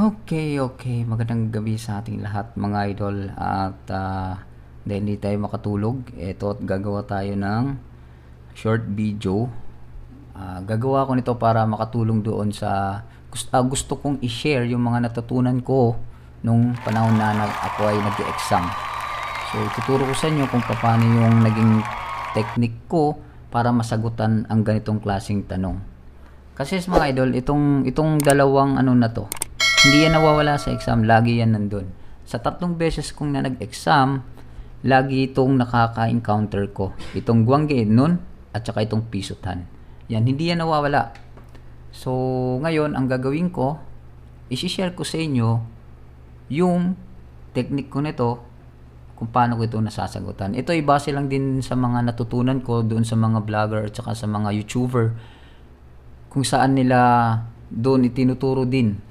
Okay, okay. Magandang gabi sa ating lahat mga idol. At ah, dahil hindi tayo makatulog, eto at gagawa tayo ng short video. Ah, gagawa ko nito para makatulong doon sa gusto, gusto kong i-share yung mga natutunan ko nung panahon na nag- ako ay nag-exam. So, ituturo ko sa inyo kung paano yung naging technique ko para masagutan ang ganitong klaseng tanong. Kasi mga idol, itong, itong dalawang ano na to, hindi yan nawawala sa exam, lagi yan nandun. Sa tatlong beses kong na nag-exam, lagi itong nakaka-encounter ko. Itong guwangge nun, at saka itong pisutan. Yan, hindi yan nawawala. So, ngayon, ang gagawin ko, isi-share ko sa inyo yung technique ko nito kung paano ko ito nasasagutan. Ito ay base lang din sa mga natutunan ko doon sa mga vlogger at saka sa mga YouTuber kung saan nila doon itinuturo din.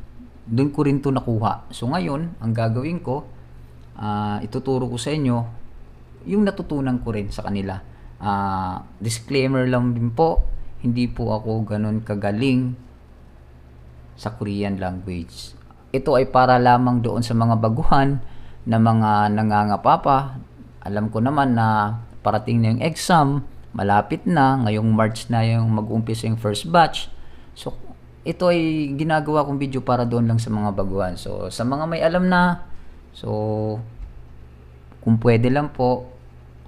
Doon ko rin to nakuha. So ngayon, ang gagawin ko, ah, ituturo ko sa inyo yung natutunan ko rin sa kanila. Ah, disclaimer lang din po, hindi po ako ganun kagaling sa Korean language. Ito ay para lamang doon sa mga baguhan na mga nangangapapa. Alam ko naman na parating na yung exam, malapit na, ngayong March na yung mag-umpisa yung first batch. So, ito ay ginagawa kong video para doon lang sa mga baguhan. So, sa mga may alam na, so, kung pwede lang po,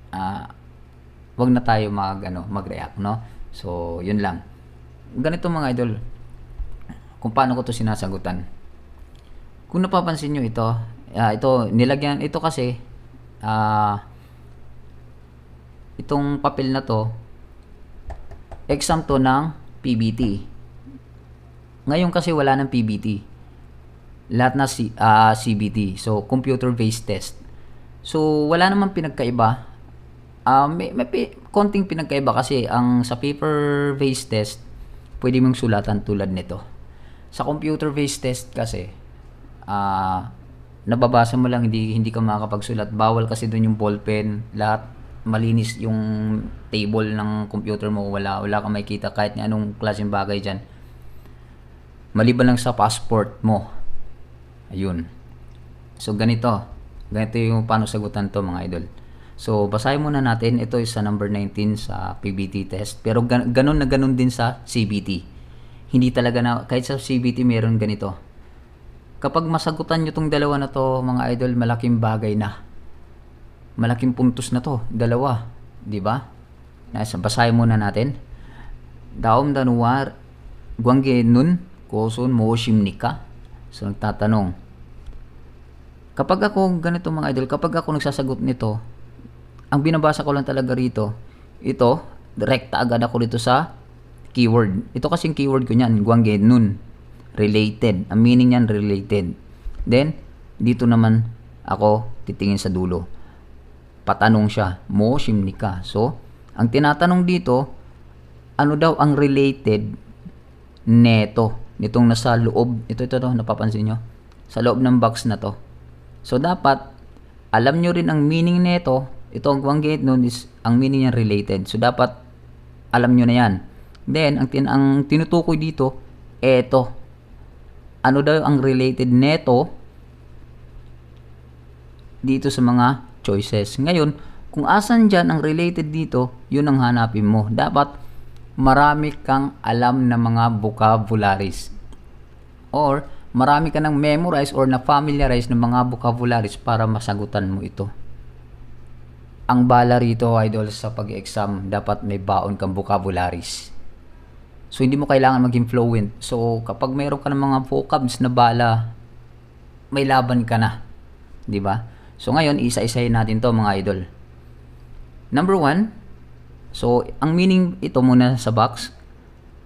ah, wag na tayo mag, ano, mag-react, no? So, yun lang. Ganito mga idol, kung paano ko to sinasagutan. Kung napapansin nyo ito, ah, ito, nilagyan, ito kasi, ah, itong papel na to, exam to ng PBT. Ngayon kasi wala ng PBT. Lahat na C, ah, CBT. So, computer-based test. So, wala namang pinagkaiba. Ah, may, may pi- konting pinagkaiba kasi ang sa paper-based test, pwede mong sulatan tulad nito. Sa computer-based test kasi, ah, nababasa mo lang, hindi, hindi ka makakapagsulat. Bawal kasi doon yung ballpen, lahat malinis yung table ng computer mo, wala, wala kang makikita kahit anong klaseng bagay dyan. Maliban lang sa passport mo. Ayun. So, ganito. Ganito yung paano sagutan to mga idol. So, basahin muna natin. Ito is sa number 19 sa PBT test. Pero gan- ganun na ganun din sa CBT. Hindi talaga na, kahit sa CBT meron ganito. Kapag masagutan nyo tong dalawa na to, mga idol, malaking bagay na. Malaking puntos na to. Dalawa. Di ba? Nasa, basahin muna natin. Daom danuwar, guangge nun, koson mo shimnika. So, nagtatanong. Kapag ako, ganito mga idol, kapag ako nagsasagot nito, ang binabasa ko lang talaga rito, ito, direkta agad ako dito sa keyword. Ito kasing keyword ko niyan, guangge nun. Related. Ang meaning niyan, related. Then, dito naman ako titingin sa dulo. Patanong siya, mo shimnika. So, ang tinatanong dito, ano daw ang related neto nitong nasa loob ito ito to napapansin nyo. Sa loob ng box na to. So dapat alam nyo rin ang meaning neto ito ang gate nun is ang meaning niya related. So dapat alam nyo na yan. Then ang, tin ang tinutukoy dito eto. Ano daw ang related neto dito sa mga choices? Ngayon kung asan dyan ang related dito yun ang hanapin mo. Dapat marami kang alam na mga vocabularies or marami ka nang memorize or na familiarize ng mga vocabularies para masagutan mo ito. Ang bala rito, idol, sa pag-exam, dapat may baon kang vocabularies. So, hindi mo kailangan maging fluent. So, kapag mayroon ka ng mga vocabs na bala, may laban ka na. ba? So, ngayon, isa-isahin natin to mga idol. Number one, So, ang meaning ito muna sa box,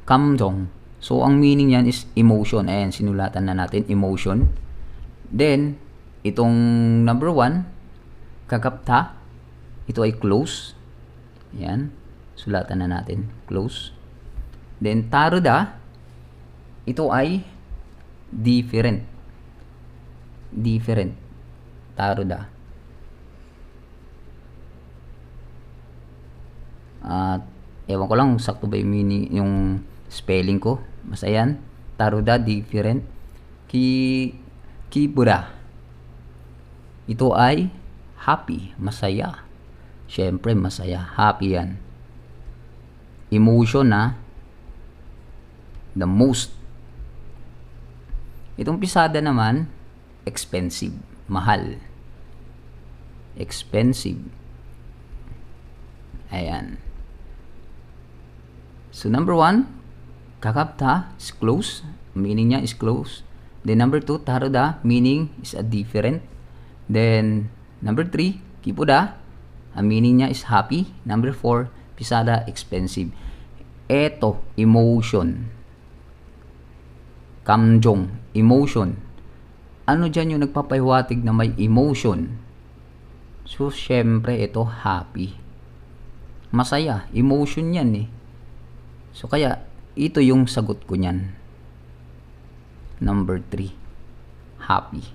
kamdong. So, ang meaning yan is emotion. Ayan, sinulatan na natin, emotion. Then, itong number one, kagapta. Ito ay close. Ayan, sulatan na natin, close. Then, taruda. Ito ay different. Different. Taruda. At ewan ko lang sakto ba yung meaning, yung spelling ko. Basta yan. Taruda, different. Ki Kibura. Ito ay happy, masaya. Siyempre, masaya. Happy yan. Emotion na. The most. Itong pisada naman, expensive. Mahal. Expensive. Ayan. So, number one, kakapta is close. Meaning niya is close. Then, number two, taroda, meaning is a different. Then, number three, kipuda, ang meaning niya is happy. Number four, pisada, expensive. Eto, emotion. Kamjong, emotion. Ano dyan yung nagpapahiwatig na may emotion? So, syempre, ito, happy. Masaya, emotion yan eh. So, kaya, ito yung sagot ko niyan. Number three, happy.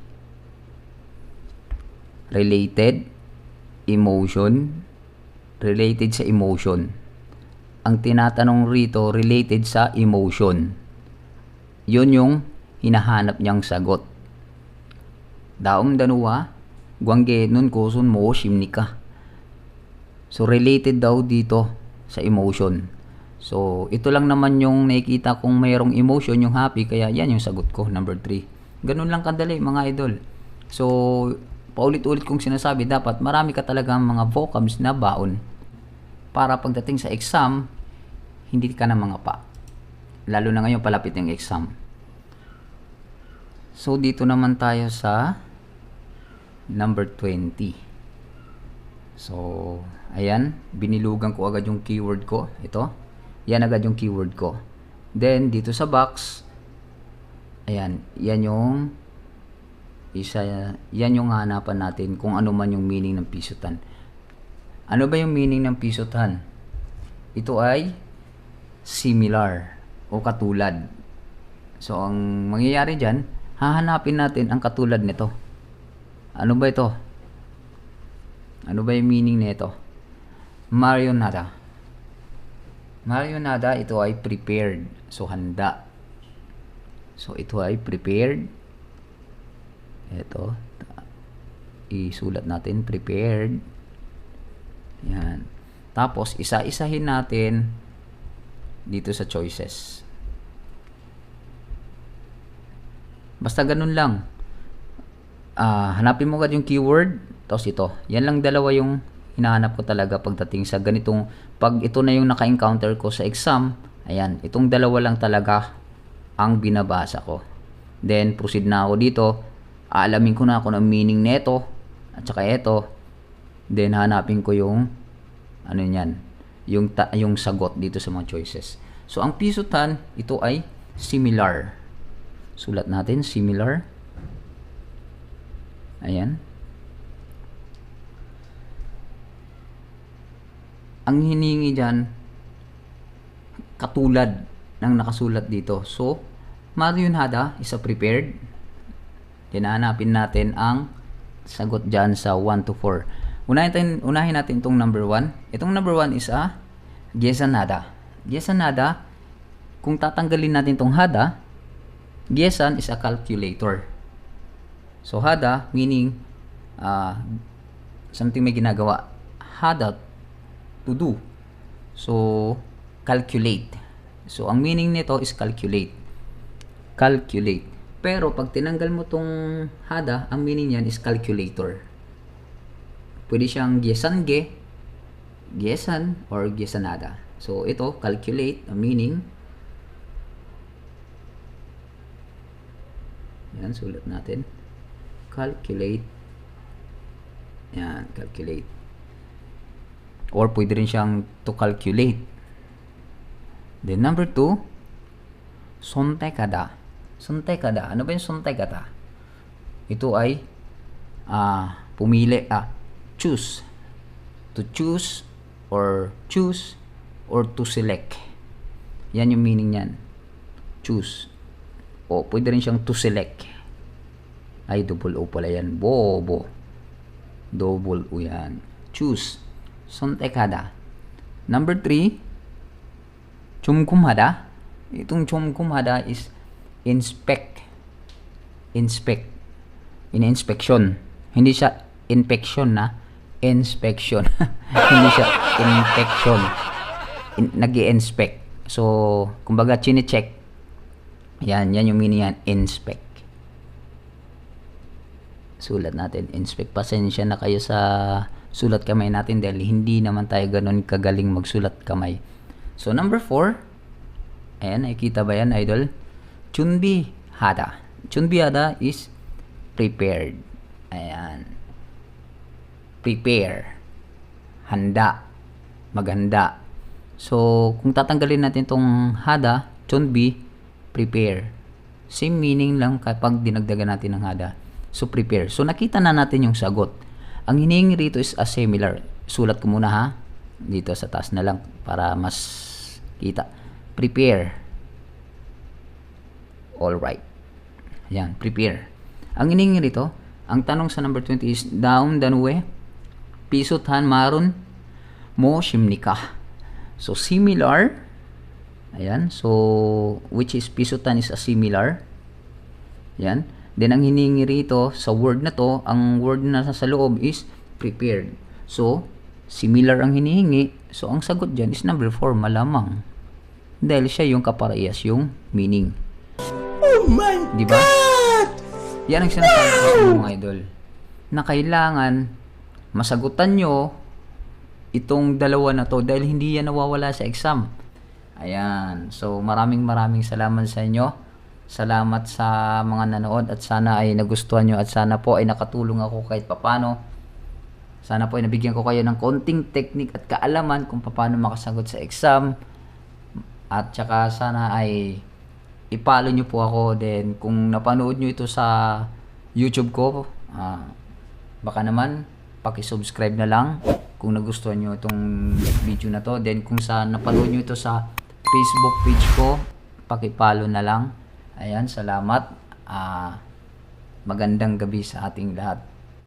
Related, emotion, related sa emotion. Ang tinatanong rito, related sa emotion. Yun yung hinahanap niyang sagot. Daom danua, guangge nun kusun mo shimnika. So, related daw dito sa emotion. So, ito lang naman yung nakikita kong mayroong emotion, yung happy, kaya yan yung sagot ko, number 3. Ganun lang kadali, mga idol. So, paulit-ulit kong sinasabi, dapat marami ka talagang mga vocabs na baon para pagdating sa exam, hindi ka na mga pa. Lalo na ngayon palapit yung exam. So, dito naman tayo sa number 20. So, ayan, binilugan ko agad yung keyword ko. Ito. Yan agad yung keyword ko. Then, dito sa box, ayan, yan yung isa, yan yung hanapan natin kung ano man yung meaning ng pisutan. Ano ba yung meaning ng pisutan? Ito ay similar o katulad. So, ang mangyayari dyan, hahanapin natin ang katulad nito. Ano ba ito? Ano ba yung meaning nito? Marionada. Marionada, ito ay prepared. So, handa. So, ito ay prepared. Ito. Isulat natin, prepared. Yan. Tapos, isa-isahin natin dito sa choices. Basta ganun lang. Ah, hanapin mo agad yung keyword, tapos ito. Yan lang dalawa yung hinahanap ko talaga pagdating sa ganitong, pag ito na yung naka-encounter ko sa exam, ayan, itong dalawa lang talaga ang binabasa ko. Then, proceed na ako dito. Aalamin ko na kung ang meaning nito at saka ito. Then, hanapin ko yung, ano yan, yung, ta- yung sagot dito sa mga choices. So, ang pisutan, ito ay similar. Sulat natin, similar. Ayan. Ang hiningi dyan, katulad ng nakasulat dito. So, Marion Hada is a prepared. Hinahanapin natin ang sagot dyan sa 1 to 4. Unahin natin, unahin natin itong number 1. Itong number 1 is a Gyesanada. Gyesanada, kung tatanggalin natin itong Hada, Gyesan is a calculator. So, Hada, meaning, uh, something may ginagawa. Hada, to do. So, calculate. So, ang meaning nito is calculate. Calculate. Pero, pag tinanggal mo tong hada, ang meaning niyan is calculator. Pwede siyang gyesange, gyesan, or gyesanada. So, ito, calculate, ang meaning. Yan, sulat natin. Calculate. Yan, calculate. Or pwede rin siyang to calculate. Then number two, sontekada. Sontekada. Ano ba yung sontekada? Ito ay ah pumili, ah, choose. To choose or choose or to select. Yan yung meaning niyan. Choose. O pwede rin siyang to select. Ay, double O pala yan. Bobo. Double O yan. Choose. 선택하다. Number three, 쫌쿰하다. Itong 쫌쿰하다 is inspect. Inspect. ini-inspection. Hindi siya infection na, inspection. Hindi siya infection. In, nag inspect So, kumbaga, chine-check. Yan, yan yung meaning yan, inspect. Sulat natin, inspect. Pasensya na kayo sa sulat kamay natin dahil hindi naman tayo ganun kagaling magsulat kamay. So, number four, ayan, nakikita ba yan, idol? Chunbi hada. Chunbi hada is prepared. Ayan. Prepare. Handa. Maghanda. So, kung tatanggalin natin tong hada, chunbi, prepare. Same meaning lang kapag dinagdagan natin ng hada. So, prepare. So, nakita na natin yung sagot. Ang hinihingi rito is a similar. Sulat ko muna ha. Dito sa taas na lang para mas kita. Prepare. All right. Yan, prepare. Ang hinihingi rito, ang tanong sa number 20 is, daun danwe, pisuthan maron mo shimnika. So, similar. Ayan. So, which is pisutan is a similar. Yan. Then, ang hiningi rito sa word na to, ang word na nasa sa loob is prepared. So, similar ang hinihingi. So, ang sagot dyan is number 4, malamang. Dahil siya yung kaparehas yung meaning. Oh my Di ba? Yan ang sinasabi ko mga idol. Na kailangan masagutan nyo itong dalawa na to dahil hindi yan nawawala sa exam. Ayan. So, maraming maraming salamat sa inyo. Salamat sa mga nanood at sana ay nagustuhan nyo at sana po ay nakatulong ako kahit papano. Sana po ay nabigyan ko kayo ng konting technique at kaalaman kung paano makasagot sa exam. At saka sana ay ipalo nyo po ako. Then kung napanood nyo ito sa YouTube ko, ah, baka naman paki-subscribe na lang kung nagustuhan nyo itong video na to. Then kung sa napanood nyo ito sa Facebook page ko, paki-follow na lang. Ayan, salamat. Ah, magandang gabi sa ating lahat.